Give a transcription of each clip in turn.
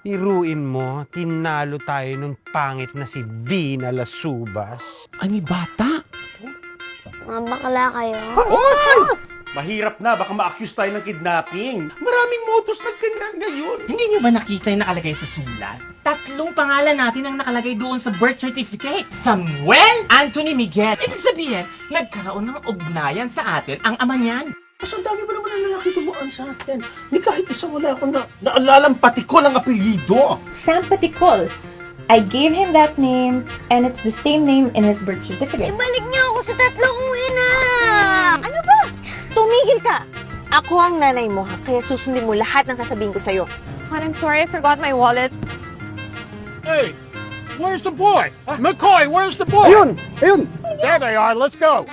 Iruin mo, tinalo tayo nung pangit na si Vina Lasubas. Ay, may bata. Mga bakla kayo. Mahirap na, baka ma-accuse tayo ng kidnapping. Maraming modus na ganyan ngayon. Hindi niyo ba nakita yung nakalagay sa sulat? Tatlong pangalan natin ang nakalagay doon sa birth certificate. Samuel Anthony Miguel. Ibig sabihin, nagkaroon ng ugnayan sa atin ang ama niyan. Mas ang dami ba naman ang lalaki tumuan sa atin? Ni kahit isa wala akong na, naalalang pati ko ng apelyido. Sam Paticol. I gave him that name, and it's the same name in his birth certificate. Ibalik niyo ako sa tatlo kong ina! Ano ba? Tumigil ka! Ako ang nanay mo ha, kaya susundin mo lahat ng sasabihin ko sa'yo. But I'm sorry, I forgot my wallet. Hey, where's the boy? McCoy, where's the boy? Ayun! Ayun! There they are. Let's go.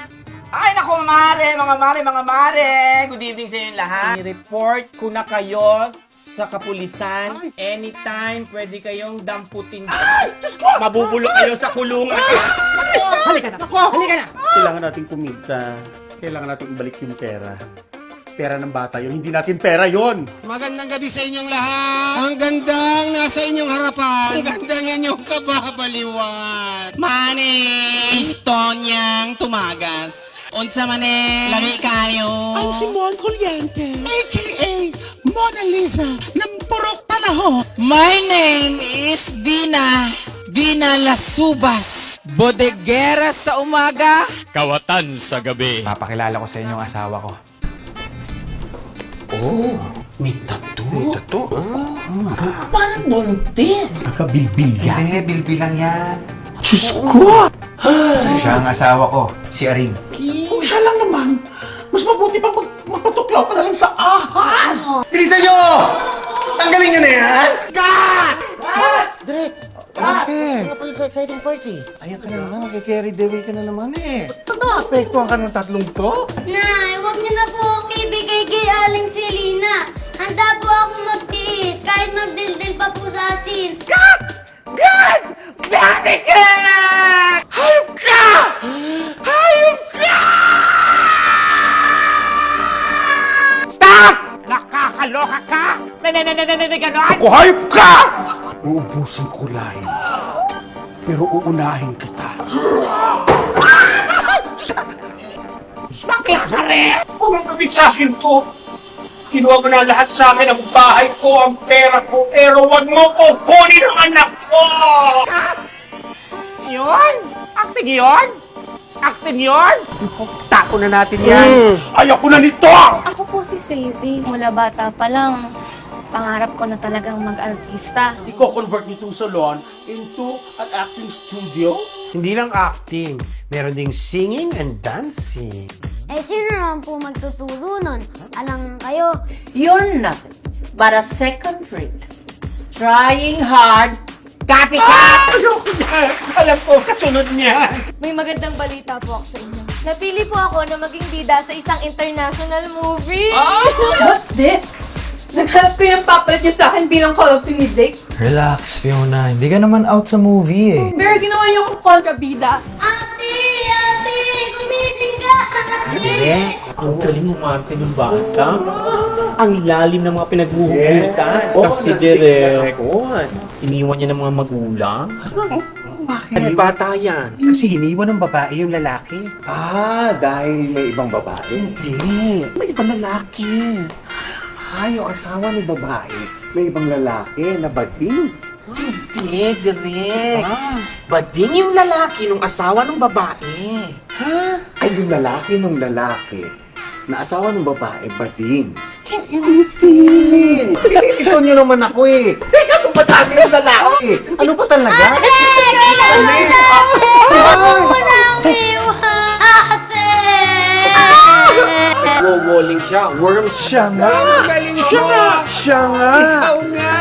Ay, naku, mare, mga mare, mga mare. Good evening sa inyo lahat. I-report ko na kayo sa kapulisan. Anytime, pwede kayong damputin. Mabubulok kayo sa kulungan. Halika na. Halika na. Kailangan natin kumita. Kailangan natin ibalik yung pera. Pera ng bata yun, hindi natin pera yon. Magandang gabi sa inyong lahat. Ang gandang nasa inyong harapan. Ang gandang inyong kababaliwan. Mane, istonyang tumagas. Unsa mane, lami kayo. I'm si Mon Coliente, a.k.a. Mona Lisa ng Purok Palaho. My name is Vina. Vina Lasubas. Bodegera sa umaga. Kawatan sa gabi. Papakilala ko sa inyo ang asawa ko. May tattoo. Ito, ah. Parang buntis. Nakabilbil yan. Hindi, bilbil lang yan. Diyos ko! Siya ang asawa ko, si Aring. Kung siya lang naman, mas mabuti pang mag magpatuklaw ka na lang sa ahas! Bilisan nyo! Tanggalin nyo na yan! Ayan ka na naman, nakikerry the way ka na naman eh. Naapektuhan ka ng tatlong to? Nay, huwag niyo na po ako ibigay kay Aling Selena. Handa po ako magtiis kahit magdildil pa po sa asin. Nakakaloka ka! Nanananananan ganon! Ako hayop ka! Uubusin ko lahat. Pero uunahin kita. Bakla ka rin! Mong gawin sa akin to. Kinuha mo na lahat sa akin ang bahay ko, ang pera ko, pero wag mo ko kunin ang anak ko! Yun? Acting yun? Acting yun? Tapo na natin yan. Ayaw ko na nito! Ako po si Sadie. Mula bata pa lang, pangarap ko na talagang mag-artista. Iko-convert nitong salon into an acting studio? Hindi lang acting, meron ding singing and dancing. Eh, sino naman po magtuturo nun? Alang kayo, You're nothing but a second rate. Trying hard. Copycat! Ayoko na! Alam ko, kasunod niya! May magandang balita po ako sa inyo. Napili po ako na maging bida sa isang international movie. What's this? Naghanap ko yung papalit niyo sa akin bilang Call of Duty Blake. Relax, Fiona. Hindi ka naman out sa movie eh. Pero ginawa niyo akong kontrabida. Ate! Ate! Gumising ka! Direk, ang galing umarte ng bata. Ang lalim ng mga pinaghuhugutan. Kasi Direk, iniwan niya ng mga magulang. Bakit? Ano bata yan? Kasi hiniwan ng babae yung lalaki. Ah, dahil may ibang babae? Hindi, may ibang lalaki. Ay, yung asawa ng babae, may ibang lalaki na bading. Hindi, Direk. Bading yung lalaki nung asawa ng babae. Ay, yung lalaki ng lalaki na asawa ng babae, bading. Hindi! Ito nyo naman ako eh. Teka, kung madami yung lalaki. Ano ba talaga? Ate! Kailangan na! Huwag mo na Nagwo-walling siya, worm Siya nga! Siya nga! Siya nga!